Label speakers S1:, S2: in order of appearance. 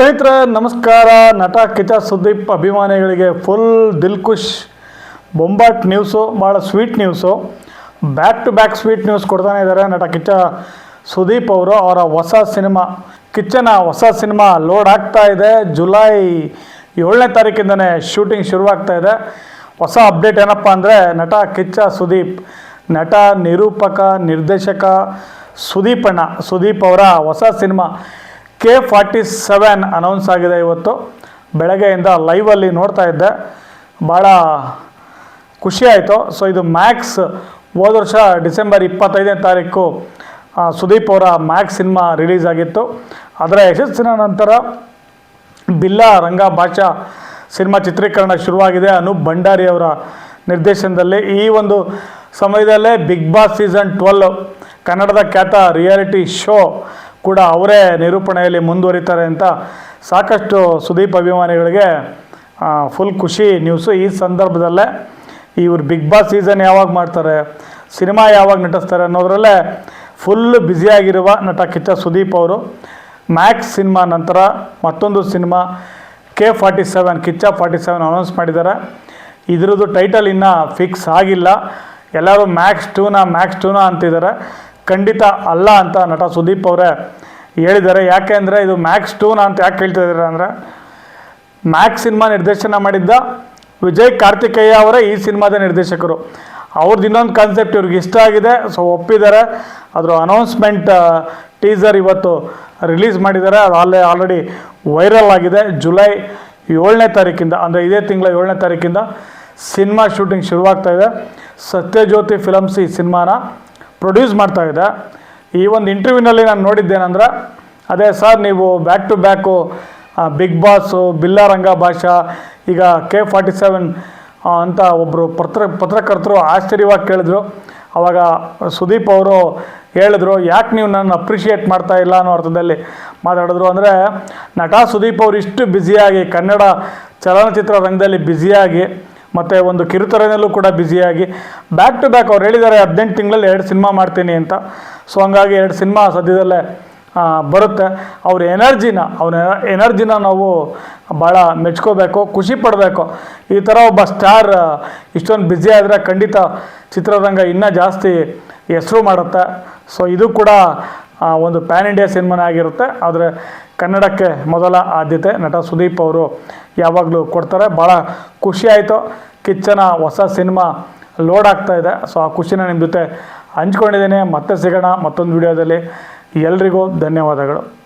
S1: ಸ್ನೇಹಿತರೆ, ನಮಸ್ಕಾರ. ನಟ ಕಿಚ ಸುದೀಪ್ ಅಭಿಮಾನಿಗಳಿಗೆ ಫುಲ್ ದಿಲ್ ಖುಷ್ ಬೊಂಬಾಟ್ ನ್ಯೂಸು ಭಾಳ sweet news back to back sweet news ಕೊಡ್ತಾನೆ ಇದ್ದಾರೆ ನಟ ಕಿಚ್ಚ ಸುದೀಪ್ ಅವರು. ಅವರ ಹೊಸ ಸಿನಿಮಾ, ಕಿಚ್ಚನ ಹೊಸ ಸಿನಿಮಾ ಲೋಡ್ ಆಗ್ತಾ ಇದೆ. ಜುಲೈ ಏಳನೇ ತಾರೀಕಿಂದನೇ ಶೂಟಿಂಗ್ ಶುರುವಾಗ್ತಾ ಇದೆ. ಹೊಸ ಅಪ್ಡೇಟ್ ಏನಪ್ಪ ಅಂದರೆ, ನಟ ಕಿಚ್ಚ ಸುದೀಪ್, ನಟ ನಿರೂಪಕ, ನಿರ್ದೇಶಕ ಸುದೀಪಣ್ಣ, ಸುದೀಪ್ ಅವರ ಹೊಸ cinema. K forty seven announce ಆಗಿದೆ ಇವತ್ತು. ಬೆಳಗ್ಗೆಯಿಂದ ಲೈವಲ್ಲಿ ನೋಡ್ತಾ ಇದ್ದೆ. ಭಾಳ ಖುಷಿ ಆಯಿತು. ಸೊ ಇದು ಮ್ಯಾಕ್ಸ್ ಹೋದ ವರ್ಷ ಡಿಸೆಂಬರ್ ಇಪ್ಪತ್ತೈದನೇ ತಾರೀಕು ಸುದೀಪ್ ಅವರ ಮ್ಯಾಕ್ಸ್ ಸಿನಿಮಾ ರಿಲೀಸ್ ಆಗಿತ್ತು. ಅದರ ಯಶಸ್ಸಿನ ನಂತರ ಬಿಲ್ಲಾ ರಂಗ ಭಾಷಾ ಸಿನಿಮಾ ಚಿತ್ರೀಕರಣ ಶುರುವಾಗಿದೆ ಅನೂಪ್ ಭಂಡಾರಿ ಅವರ ನಿರ್ದೇಶನದಲ್ಲಿ. ಈ ಒಂದು ಸಮಯದಲ್ಲೇ ಬಿಗ್ ಬಾಸ್ ಸೀಸನ್ ಟ್ವೆಲ್ ಕನ್ನಡದ ಖ್ಯಾತ ರಿಯಾಲಿಟಿ ಶೋ ಕೂಡ ಅವರೇ ನಿರೂಪಣೆಯಲ್ಲಿ ಮುಂದುವರಿತಾರೆ ಅಂತ ಸಾಕಷ್ಟು ಸುದೀಪ್ ಅಭಿಮಾನಿಗಳಿಗೆ ಫುಲ್ ಖುಷಿ ನ್ಯೂಸು ಈ ಸಂದರ್ಭದಲ್ಲೇ. ಇವ್ರು ಬಿಗ್ ಬಾಸ್ ಸೀಸನ್ ಯಾವಾಗ ಮಾಡ್ತಾರೆ, ಸಿನಿಮಾ ಯಾವಾಗ ನಟಿಸ್ತಾರೆ ಅನ್ನೋದರಲ್ಲೇ ಫುಲ್ ಬ್ಯುಸಿಯಾಗಿರುವ ನಟ ಕಿಚ್ಚ ಸುದೀಪ್ ಅವರು. ಮ್ಯಾಕ್ಸ್ ಸಿನಿಮಾ ನಂತರ ಮತ್ತೊಂದು cinema K forty seven Kichcha forty seven announce ಮಾಡಿದ್ದಾರೆ. ಇದರದ್ದು ಟೈಟಲ್ ಇನ್ನೂ ಫಿಕ್ಸ್ ಆಗಿಲ್ಲ. ಎಲ್ಲರೂ ಮ್ಯಾಕ್ಸ್ ಟೂನ ಮ್ಯಾಕ್ಸ್ ಟೂನ ಅಂತಿದ್ದಾರೆ. ಖಂಡಿತ ಅಲ್ಲ ಅಂತ ನಟ ಸುದೀಪ್ ಅವರೇ ಹೇಳಿದ್ದಾರೆ. ಯಾಕೆ ಅಂದರೆ ಇದು ಮ್ಯಾಕ್ಸ್ ಟೂನ ಅಂತ ಯಾಕೆ ಹೇಳ್ತಾ ಇದ್ದಾರೆ ಅಂದರೆ ಮ್ಯಾಕ್ಸ್ ಸಿನಿಮಾ ನಿರ್ದೇಶನ ಮಾಡಿದ್ದ ವಿಜಯ್ ಕಾರ್ತಿಕೇಯ ಅವರೇ ಈ ಸಿನಿಮಾದ ನಿರ್ದೇಶಕರು. ಅವ್ರದ್ದು ಇನ್ನೊಂದು ಕಾನ್ಸೆಪ್ಟ್ ಇವ್ರಿಗೆ ಇಷ್ಟ ಆಗಿದೆ. ಸೊ ಒಪ್ಪಿದ್ದಾರೆ. ಅದರ ಅನೌನ್ಸ್ಮೆಂಟ್ ಟೀಸರ್ ಇವತ್ತು ರಿಲೀಸ್ ಮಾಡಿದ್ದಾರೆ. ಅದು ಅಲ್ಲೇ ಆಲ್ರೆಡಿ ವೈರಲ್ ಆಗಿದೆ. ಜುಲೈ ಏಳನೇ ತಾರೀಕಿಂದ, ಅಂದರೆ ಇದೇ ತಿಂಗಳ ಏಳನೇ ತಾರೀಕಿಂದ ಸಿನಿಮಾ ಶೂಟಿಂಗ್ ಶುರುವಾಗ್ತಾ ಇದೆ. ಸತ್ಯಜ್ಯೋತಿ ಫಿಲಮ್ಸ್ ಈ ಸಿನಿಮಾನ ಪ್ರೊಡ್ಯೂಸ್ ಮಾಡ್ತಾ ಇದೆ. ಈ ಒಂದು ಇಂಟರ್ವ್ಯೂನಲ್ಲಿ ನಾನು ನೋಡಿದ್ದೇನೆಂದ್ರೆ, ಅದೇ ಸರ್ ನೀವು back to back big boss Billaranga Baasha, ಈಗ ಕೆ ಫಾರ್ಟಿ ಸೆವೆನ್ ಅಂತ ಒಬ್ಬರು ಪತ್ರ, ಪತ್ರಕರ್ತರು ಆಶ್ಚರ್ಯವಾಗಿ ಕೇಳಿದ್ರು. ಅವಾಗ ಸುದೀಪ್ ಅವರು ಹೇಳಿದ್ರು, ಯಾಕೆ ನೀವು ನನ್ನ ಅಪ್ರಿಷಿಯೇಟ್ ಮಾಡ್ತಾ ಇಲ್ಲ? ಅನ್ನೋ ಅರ್ಥದಲ್ಲಿ ಮಾತಾಡಿದ್ರು. ಅಂದರೆ, ನಟ ಸುದೀಪ್ ಅವರು ಇಷ್ಟು ಬ್ಯುಸಿಯಾಗಿ ಕನ್ನಡ ಚಲನಚಿತ್ರ ರಂಗದಲ್ಲಿ ಬ್ಯುಸಿಯಾಗಿ ಮತ್ತು ಒಂದು ಕಿರುತೆರೆಯಲ್ಲೂ ಕೂಡ ಬ್ಯುಸಿಯಾಗಿ. ಬ್ಯಾಕ್ ಟು ಬ್ಯಾಕ್ ಅವ್ರು ಹೇಳಿದ್ದಾರೆ, ಹದಿನೆಂಟು ತಿಂಗಳಲ್ಲಿ ಎರಡು ಸಿನಿಮಾ ಮಾಡ್ತೀನಿ ಅಂತ. ಸೊ ಹಂಗಾಗಿ ಎರಡು ಸಿನಿಮಾ ಸದ್ಯದಲ್ಲೇ ಬರುತ್ತೆ. ಅವ್ರ ಎನರ್ಜಿನ ಅವ್ರ ಎನರ್ಜಿನ ನಾವು ಭಾಳ ಮೆಚ್ಕೋಬೇಕು, ಖುಷಿ ಪಡಬೇಕು. ಈ ಥರ ಒಬ್ಬ ಸ್ಟಾರ್ ಇಷ್ಟೊಂದು ಬ್ಯುಸಿ ಆದರೆ ಖಂಡಿತ ಚಿತ್ರರಂಗ ಇನ್ನೂ ಜಾಸ್ತಿ ಹೆಸರು ಮಾಡುತ್ತೆ. ಸೊ ಇದು ಕೂಡ ಒಂದು ಪ್ಯಾನ್ ಇಂಡಿಯಾ ಸಿನಿಮಾನೇ ಆಗಿರುತ್ತೆ. ಆದರೆ ಕನ್ನಡಕ್ಕೆ ಮೊದಲ ಆದ್ಯತೆ ನಟ ಸುದೀಪ್ ಅವರು ಯಾವಾಗಲೂ ಕೊಡ್ತಾರೆ. ಭಾಳ ಖುಷಿ ಆಯಿತು. ಕಿಚ್ಚನ ಹೊಸ ಸಿನಿಮಾ ಲೋಡ್ ಆಗ್ತಾ ಇದೆ. ಸೊ, ಆ ಖುಷಿನ ನಿಮ್ಮ ಜೊತೆ ಹಂಚ್ಕೊಂಡಿದ್ದೀನಿ. ಮತ್ತೆ ಸಿಗೋಣ ಮತ್ತೊಂದು ವಿಡಿಯೋದಲ್ಲಿ. ಎಲ್ರಿಗೂ ಧನ್ಯವಾದಗಳು.